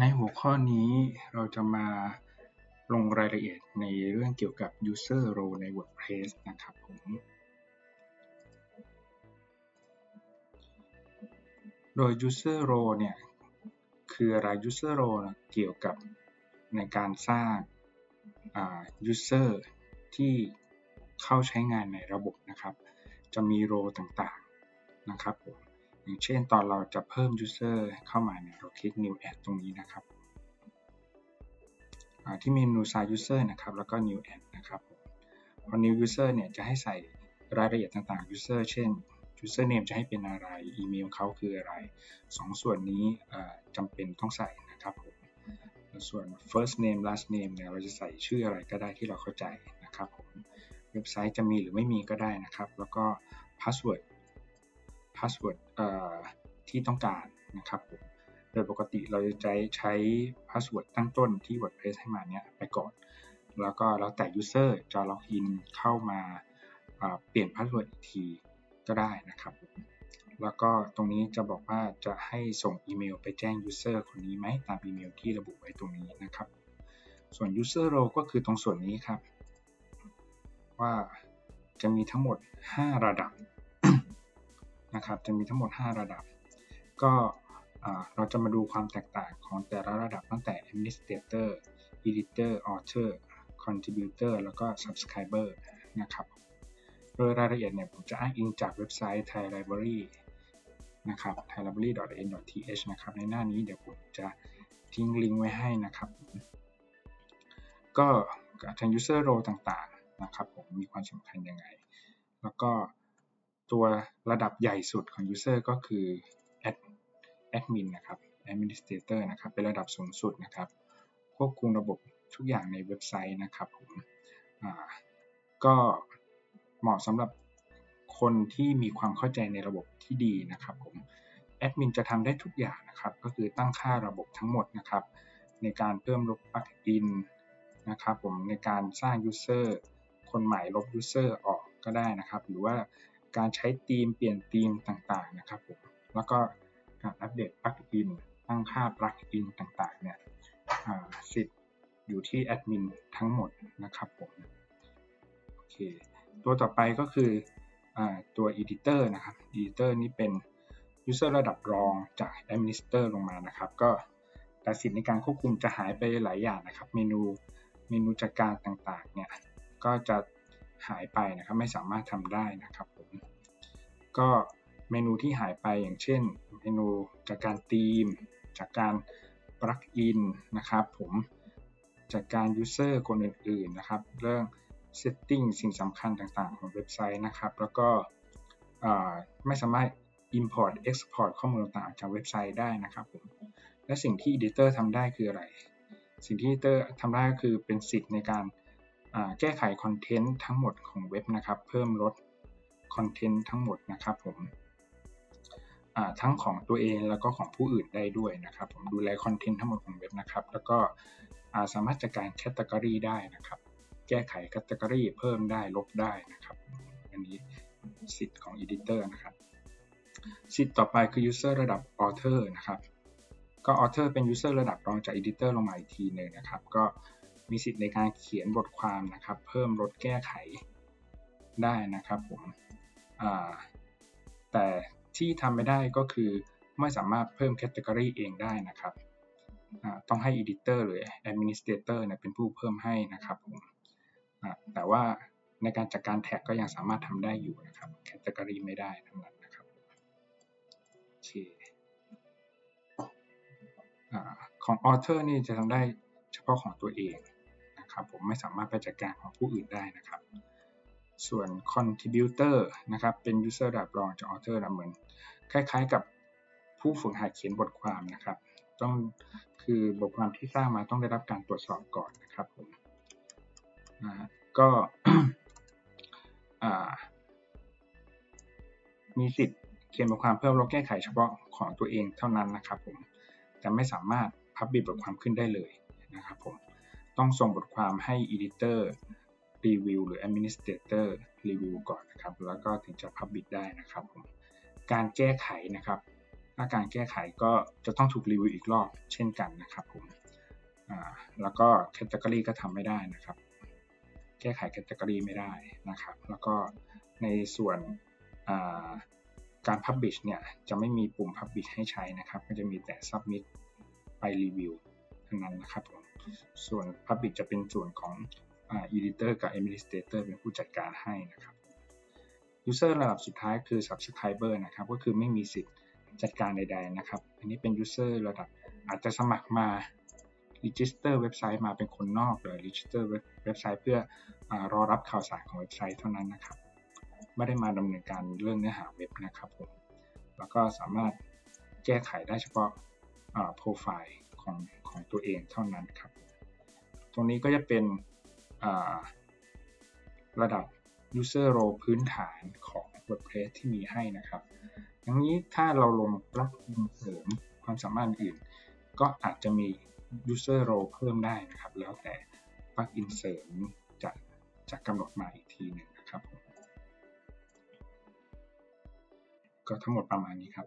ในหัวข้อนี้เราจะมาลงรายละเอียดในเรื่องเกี่ยวกับ user role ใน WordPress นะครับผม โดย user role เนี่ย คืออะไร user role เกี่ยวกับในการสร้าง user ที่เข้าใช้งานในระบบนะครับ จะมีโรต่างๆ นะครับผม อย่างเช่นตอนเราจะเพิ่ม user เข้ามาเนี่ยเราคลิก new add ตรงนี้นะครับที่เมนู sign user นะครับ แล้วก็ new add นะครับพอ new user เนี่ยจะให้ใส่รายละเอียดต่างๆ user เช่น user name จะให้เป็นอะไร อีเมลเขาคืออะไรสองส่วนนี้จำเป็นต้องใส่นะครับผมส่วน first name last name เนี่ยเราจะใส่ชื่ออะไรก็ได้ที่เราเข้าใจนะครับผมเว็บไซต์จะมีหรือไม่มีก็ได้นะครับ แล้วก็ password password ที่ต้องการนะครับผมโดยปกติเราจะใช้ใช้ password ตั้งต้นที่ WordPress ให้มาเนี่ยไปก่อน แล้วก็แล้วแต่ user จะล็อกอินเข้ามาเปลี่ยน password อีกทีก็ได้นะครับแล้วก็ตรงนี้จะบอกว่าจะให้ส่งอีเมลไปแจ้ง user คนนี้ไหมตามอีเมลที่ระบุไว้ตรงนี้นะครับ ส่วน user role ก็คือตรงส่วนนี้ครับ ว่าจะมีทั้งหมด 5 ระดับ นะครับ จะมีทั้งหมด 5 ระดับ ก็เราจะมาดูความแตกต่างของแต่ละระดับตั้งแต่ administrator editor author contributor แล้วก็ subscriber นะครับ โดยรายละเอียดเนี่ยผมจะอ้างอิงจากเว็บไซต์ Thai Library นะครับ thailibrary.n.th นะครับ ในหน้านี้เดี๋ยวผมจะทิ้งลิงก์ไว้ให้นะครับ ก็ทาง user role ต่างๆ นะครับผมมีความสำคัญยังไง แล้วก็ ตัวระดับใหญ่สุดของ user ก็คือ admin นะครับ administrator นะครับ เป็นระดับสูงสุดนะครับ ควบคุมระบบทุกอย่างในเว็บไซต์นะครับผมก็เหมาะสำหรับคนที่มีความเข้าใจในระบบที่ดีนะครับผมแอดมินจะทำได้ทุกอย่างนะครับ ก็คือตั้งค่าระบบทั้งหมดนะครับ ในการเพิ่มลบปลั๊กอินนะครับผมในการสร้าง user คนใหม่ลบ user ออกก็ได้นะครับ หรือว่า การใช้ธีมเปลี่ยนธีมต่างๆนะครับผมแล้วก็การอัปเดตปลั๊กอินตั้งค่าปลั๊กอินต่างๆเนี่ยสิทธิ์อยู่ที่แอดมินทั้งหมดนะครับผมโอเคตัวต่อไปก็คืออตัว Editor นะครับ Editor นี่เป็น User ระดับรองจาก Administrator ลงมานะครับ ก็แต่สิทธิ์ในการควบคุมจะหายไปหลายอย่างนะครับ เมนูเมนูจัดการต่างๆเนี่ยก็จะหายไปนะครับไม่สามารถทำได้นะครับ ก็เมนูที่หายไปอย่างเช่น เมนูจากการธีม จากการปลั๊กอินนะครับผมจากการ user คนอื่นๆนะครับ เรื่อง setting สิ่งสำคัญต่างๆ ของเว็บไซต์นะครับ แล้วก็ไม่สามารถ import export ข้อมูลต่างๆจากเว็บไซต์ได้นะครับผมและสิ่งที่ editor ทำได้คืออะไร สิ่งที่ editor ทำได้ก็คือเป็นสิทธิ์ในการแก้ไขคอนเทนต์ทั้งหมดของเว็บนะครับ เพิ่มลด คอนเทนต์ทั้งหมดนะครับผมทั้งของตัวเองแล้วก็ของผู้อื่นได้ด้วยนะครับ ผมดูแลคอนเทนต์ทั้งหมดของเว็บนะครับ แล้วก็สามารถจัดการแคตตากรีได้นะครับ แก้ไขแคตตากรีเพิ่มได้ลบได้นะครับ อันนี้สิทธิ์ของ Editor นะครับ สิทธิ์ต่อไปคือ User ระดับ Author นะครับ ก็ Author เป็น User ระดับรองจาก Editor ลงมาอีกทีหนึ่งนะครับ ก็มีสิทธิ์ในการเขียนบทความนะครับ เพิ่มลดแก้ไข ได้นะครับผมแต่ที่ทำไม่ได้ก็คือไม่สามารถเพิ่มแคตตากรีเองได้นะครับ ต้องให้ Editor หรือ Administrator เนี่ยเป็นผู้เพิ่มให้นะครับผมแต่ว่าในการจัดการแท็กก็ยังสามารถทำได้อยู่นะครับแคตตากรีไม่ได้ทั้งนั้นนะครับโอเคของ Author นี่จะทำได้เฉพาะของตัวเองนะครับผมไม่สามารถไปจัดการของผู้อื่นได้นะครับ ส่วน contributor นะครับ เป็น user ระดับรองจาก author นะเหมือน คล้ายๆกับผู้ฝึกหัดเขียนบทความนะครับ ต้องคือบทความที่สร้างมาต้องได้รับการตรวจสอบก่อนนะครับผมก็มีสิทธิ์เขียนบทความเพิ่มลบแก้ไขเฉพาะของตัวเองเท่านั้นนะครับผมจะไม่สามารถพับบิบทความขึ้นได้เลยนะครับผมต้องส่งบทความให้ editor รี วิวหรือ administrator รีวิวก่อนนะครับ แล้วก็ถึงจะ publish ได้นะครับผมการแก้ไขนะครับ ถ้าการแก้ไขก็จะต้องถูกรีวิวอีกรอบเช่นกันนะครับผมแล้วก็แคตตากรีก็ทำไม่ได้นะครับ แก้ไขแคตตากรีไม่ได้นะครับ แล้วก็ในส่วนการ Publish เนี่ยจะไม่มีปุ่ม Publish ให้ใช้นะครับก็จะมีแต่ Submit ไปรีวิวเท่านั้นนะครับผมส่วน Publish จะเป็นส่วนของ Editor กับ Administrator เป็นผู้จัดการให้นะครับ User ระดับสุดท้ายคือ Subscriber นะครับ ก็คือไม่มีสิทธิ์จัดการใด ๆ นะครับ อันนี้เป็น User ระดับอาจจะสมัครมา Register เว็บไซต์มาเป็นคนนอกหรือ Register เว็บไซต์เพื่ออรอรับข่าวสารของเว็บไซต์เท่านั้นนะครับ ไม่ได้มาดำเนินการเรื่องเนื้อหาเว็บนะครับผม แล้วก็สามารถแก้ไขได้เฉพาะโปรไฟล์ของของตัวเองเท่านั้นครับ ตรงนี้ก็จะเป็น ระดับ user role พื้นฐานของ WordPress ที่มีให้นะครับอย่างนี้ถ้าเราลงปลั๊กอินเสริมความสามารถอื่น ก็อาจจะมี user role เพิ่มได้นะครับ แล้วแต่ปลั๊กอินเสริมจะจะกำหนดมาอีกทีหนึ่งนะครับก็ทั้งหมดประมาณนี้ครับ